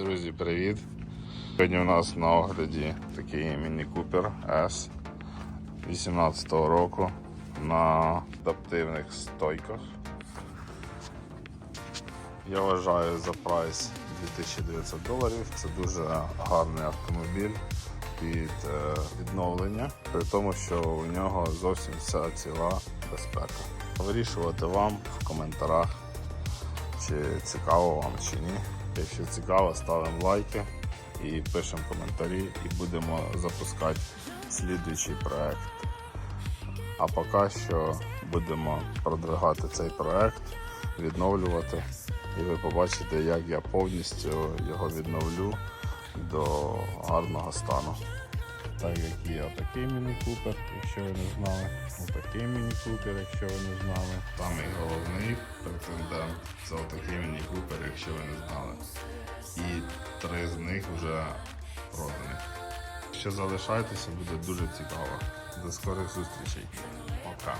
Друзі, привіт! Сьогодні у нас на огляді такий Міні Купер S 18 року на адаптивних стойках. Я вважаю за прайс 2900 доларів. Це дуже гарний автомобіль під е, відновлення, при тому, що у нього зовсім вся ціла безпека. Вирішувати вам в коментарях, чи цікаво вам чи ні. Якщо цікаво, ставимо лайки і пишемо коментарі, і будемо запускати слідуючий проект. А поки що будемо продвигати цей проект, відновлювати, і ви побачите, як я повністю його відновлю до гарного стану. Так як є отакий міні-купер, якщо ви не знали, отакий міні-купер, якщо ви не знали. Там і головний претендент золотохімені міні-купер, якщо ви не знали. І три з них вже продані. Ще залишайтеся, буде дуже цікаво. До скорих зустрічей. Пока.